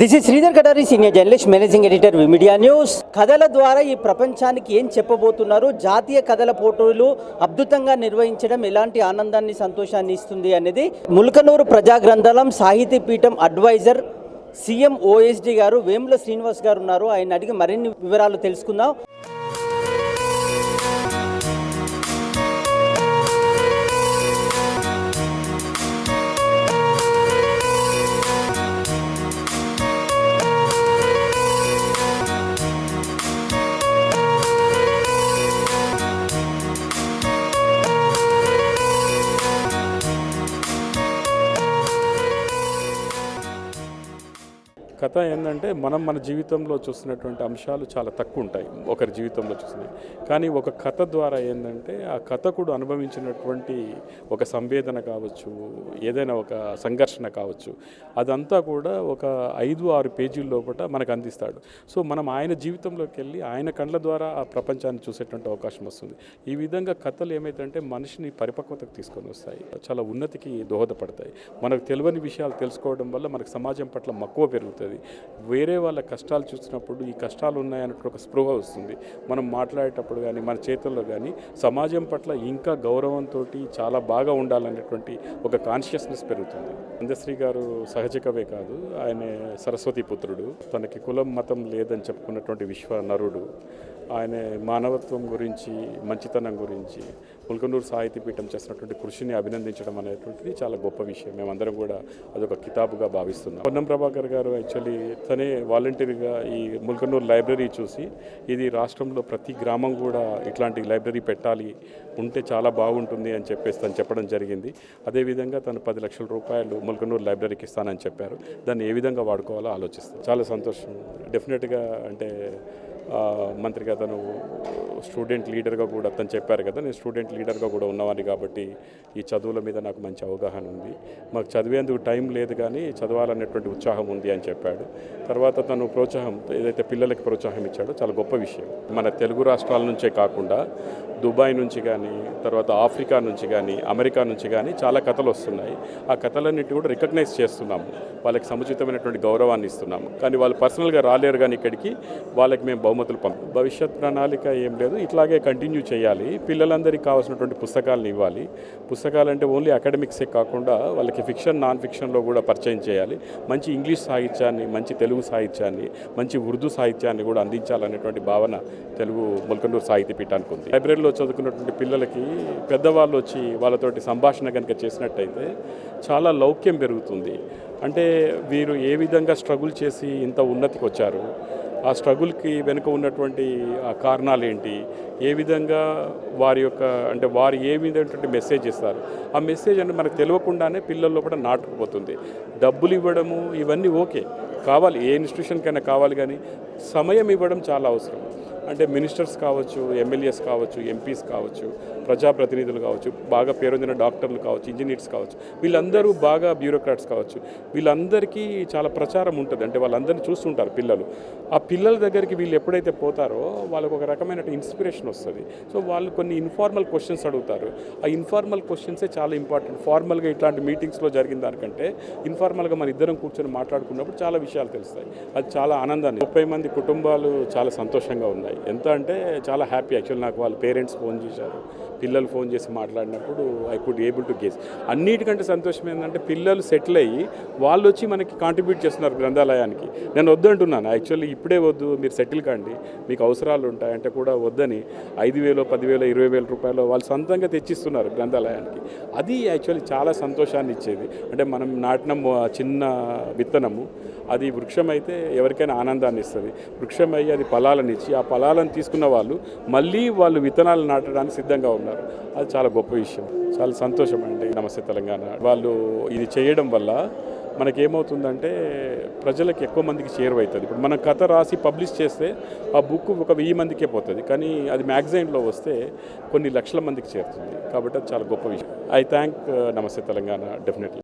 This is Sridhar Katari senior journalist managing editor media news కథల ద్వారా ఈ ప్రపంచానికి ఏం చెప్పబోతున్నారు జాతీయ కథల పోటీలు అద్భుతంగా నిర్వహించడం ఎలాంటి ఆనందాన్ని సంతోషాన్ని ఇస్తుంది అనేది ములకనూరు ప్రజా గ్రంథాలయం సాహితీ పీఠం అడ్వైజర్ సీఎం ఓఎస్డి గారు వేముల శ్రీనివాస్ గారు ఉన్నారు. ఆయన అడిగి మరిన్ని వివరాలు తెలుసుకుందాం. కథ ఏంటంటే మనం మన జీవితంలో చూస్తున్నటువంటి అంశాలు చాలా తక్కువ ఉంటాయి. ఒకరి జీవితంలో చూసినవి. కానీ ఒక కథ ద్వారా ఏంటంటే ఆ కథకుడు అనుభవించినటువంటి ఒక సంవేదన కావచ్చు ఏదైనా ఒక సంఘర్షణ కావచ్చు అదంతా కూడా ఒక ఐదు ఆరు పేజీల లోపల మనకు అందిస్తాడు. సో మనం ఆయన జీవితంలోకి వెళ్ళి ఆయన కండ్ల ద్వారా ఆ ప్రపంచాన్ని చూసేటువంటి అవకాశం వస్తుంది. ఈ విధంగా కథలు ఏమైతుందంటే మనిషిని పరిపక్వతకు తీసుకొని వస్తాయి. చాలా ఉన్నతికి దోహదపడతాయి. మనకు తెలియని విషయాలు తెలుసుకోవడం వల్ల మనకు సమాజం పట్ల మక్కువ పెరుగుతుంది. వేరే వాళ్ళ కష్టాలు చూసినప్పుడు ఈ కష్టాలు ఉన్నాయన్నట్టు ఒక స్పృహ వస్తుంది. మనం మాట్లాడేటప్పుడు కానీ మన చేతుల్లో కానీ సమాజం పట్ల ఇంకా గౌరవంతో చాలా బాగా ఉండాలనేటువంటి ఒక కాన్షియస్నెస్ పెరుగుతుంది. అందశ్రీ గారు సహజ కవే కాదు. ఆయన సరస్వతి పుత్రుడు. తనకి కులం మతం లేదని చెప్పుకున్నటువంటి విశ్వ నరుడు. ఆయన మానవత్వం గురించి మంచితనం గురించి ముల్కనూరు సాహితీ పీఠం చేసినటువంటి కృషిని అభినందించడం అనేటువంటిది చాలా గొప్ప విషయం. మేమందరం కూడా అదొక కితాబుగా భావిస్తున్నాం. పొన్నం ప్రభాకర్ గారు యాక్చువల్లీ తనే వాలంటీర్గా ఈ ముల్కనూరు లైబ్రరీ చూసి ఇది రాష్ట్రంలో ప్రతి గ్రామం కూడా ఇట్లాంటి లైబ్రరీ పెట్టాలి ఉంటే చాలా బాగుంటుంది అని చెప్పేసి తను చెప్పడం జరిగింది. అదేవిధంగా తను పది లక్షల రూపాయలు ముల్కనూరు లైబ్రరీకి ఇస్తానని చెప్పారు. దాన్ని ఏ విధంగా వాడుకోవాలో ఆలోచిస్తాను చాలా సంతోషం. డెఫినెట్గా అంటే మంత్రిగా తను స్టూడెంట్ లీడర్గా కూడా తను చెప్పారు కదా నేను స్టూడెంట్ లీడర్గా కూడా ఉన్నవాడిని కాబట్టి ఈ చదువుల మీద నాకు మంచి అవగాహన ఉంది. మాకు చదివేందుకు టైం లేదు కానీ చదవాలనేటువంటి ఉత్సాహం ఉంది అని చెప్పాడు. తర్వాత తను ప్రోత్సాహం ఏదైతే పిల్లలకి ప్రోత్సాహం ఇచ్చాడో చాలా గొప్ప విషయం. మన తెలుగు రాష్ట్రాల నుంచే కాకుండా దుబాయ్ నుంచి కానీ తర్వాత ఆఫ్రికా నుంచి కానీ అమెరికా నుంచి కానీ చాలా కథలు వస్తున్నాయి. ఆ కథలన్నిటి కూడా రికగ్నైజ్ చేస్తున్నాము. వాళ్ళకి సముచితమైనటువంటి గౌరవాన్ని ఇస్తున్నాము. కానీ వాళ్ళు పర్సనల్గా రాలేరు కానీ ఇక్కడికి వాళ్ళకి మేము బహుమతులు పంపం భవిష్యత్ ప్రణాళిక ఏం లేదు. ఇట్లాగే కంటిన్యూ చేయాలి. పిల్లలందరికీ కావాల్సినటువంటి పుస్తకాలను ఇవ్వాలి. పుస్తకాలు అంటే ఓన్లీ అకాడమిక్సే కాకుండా వాళ్ళకి ఫిక్షన్ నాన్ ఫిక్షన్లో కూడా పరిచయం చేయాలి. మంచి ఇంగ్లీష్ సాహిత్యాన్ని మంచి తెలుగు సాహిత్యాన్ని మంచి ఉర్దూ సాహిత్యాన్ని కూడా అందించాలనేటువంటి భావన తెలుగు ముల్కనూరు సాహితీ పీఠానికి ఉంది. లైబ్రరీలో చదువుకున్నటువంటి పిల్లలకి పెద్దవాళ్ళు వచ్చి వాళ్ళతోటి సంభాషణ కనుక చేసినట్టయితే చాలా లౌక్యం పెరుగుతుంది. అంటే వీరు ఏ విధంగా స్ట్రగుల్ చేసి ఇంత ఉన్నతికి వచ్చారు? ఆ స్ట్రగుల్కి వెనుక ఉన్నటువంటి ఆ కారణాలు ఏంటి ఏ విధంగా వారి యొక్క అంటే వారు ఏ విధమైనటువంటి మెసేజ్ ఇస్తారు? ఆ మెసేజ్ అంటే మనకు తెలియకుండానే పిల్లల్లో కూడా నాటుకుపోతుంది. డబ్బులు ఇవ్వడము ఇవన్నీ ఓకే. కావాలి ఏ ఇన్స్టిట్యూషన్కైనా కావాలి కానీ సమయం ఇవ్వడం చాలా అవసరం. అంటే మినిస్టర్స్ కావచ్చు ఎమ్మెల్యేస్ కావచ్చు ఎంపీస్ కావచ్చు ప్రజాప్రతినిధులు కావచ్చు బాగా పేరొందిన డాక్టర్లు కావచ్చు ఇంజనీర్స్ కావచ్చు వీళ్ళందరూ బాగా బ్యూరోక్రాట్స్ కావచ్చు. వీళ్ళందరికీ చాలా ప్రచారం ఉంటుంది. అంటే వాళ్ళందరినీ చూస్తుంటారు పిల్లలు. ఆ పిల్లల దగ్గరికి వీళ్ళు ఎప్పుడైతే పోతారో వాళ్ళకు ఒక రకమైన ఇన్స్పిరేషన్ వస్తుంది. సో వాళ్ళు కొన్ని ఇన్ఫార్మల్ క్వశ్చన్స్ అడుగుతారు. ఆ ఇన్ఫార్మల్ క్వశ్చన్సే చాలా ఇంపార్టెంట్. ఫార్మల్గా ఇట్లాంటి మీటింగ్స్లో జరిగిన దానికంటే ఇన్ఫార్మల్గా మన ఇద్దరం కూర్చొని మాట్లాడుకున్నప్పుడు చాలా విషయాలు తెలుస్తాయి. అది చాలా ఆనందాన్ని. ముప్పై మంది కుటుంబాలు చాలా సంతోషంగా ఉన్నాయి. ఎంత అంటే చాలా హ్యాపీ యాక్చువల్ నాకు వాళ్ళ పేరెంట్స్ ఫోన్ చేశారు. పిల్లలు ఫోన్ చేసి మాట్లాడినప్పుడు I could able to guess అన్నిటికంటే సంతోషం ఏంటంటే పిల్లలు సెటిల్ అయ్యి వాళ్ళు వచ్చి మనకి కాంట్రిబ్యూట్ చేస్తున్నారు గ్రంథాలయానికి. నేను వద్దంటున్నాను యాక్చువల్లీ ఇప్పుడే వద్దు మీరు సెటిల్ కండి. మీకు అవసరాలు ఉంటాయంటే కూడా వద్దని ఐదు వేలు పదివేలు ఇరవై వేల రూపాయలు వాళ్ళు సొంతంగా తెచ్చిస్తున్నారు గ్రంథాలయానికి. అది యాక్చువల్లీ చాలా సంతోషాన్ని ఇచ్చేది. అంటే మనం నాటిన చిన్న విత్తనము అది వృక్షం అయితే ఎవరికైనా ఆనందాన్ని ఇస్తుంది. వృక్షం అయ్యి అది ఫలాలను ఇచ్చి ఆ ఫలాలను తీసుకున్న వాళ్ళు మళ్ళీ వాళ్ళు విత్తనాలు నాటడానికి సిద్ధంగా ఉన్నారు. అది చాలా గొప్ప విషయం. చాలా సంతోషం అండి నమస్తే తెలంగాణ. వాళ్ళు ఇది చేయడం వల్ల మనకేమవుతుందంటే ప్రజలకు ఎక్కువ మందికి చేరువవుతుంది ఇప్పుడు మనం కథ రాసి పబ్లిష్ చేస్తే ఆ బుక్ ఒక వెయ్యి మందికే పోతుంది. కానీ అది మ్యాగజైన్లో వస్తే కొన్ని లక్షల మందికి చేరుతుంది. కాబట్టి అది చాలా గొప్ప విషయం. ఐ థ్యాంక్ నమస్తే తెలంగాణ డెఫినెట్లీ.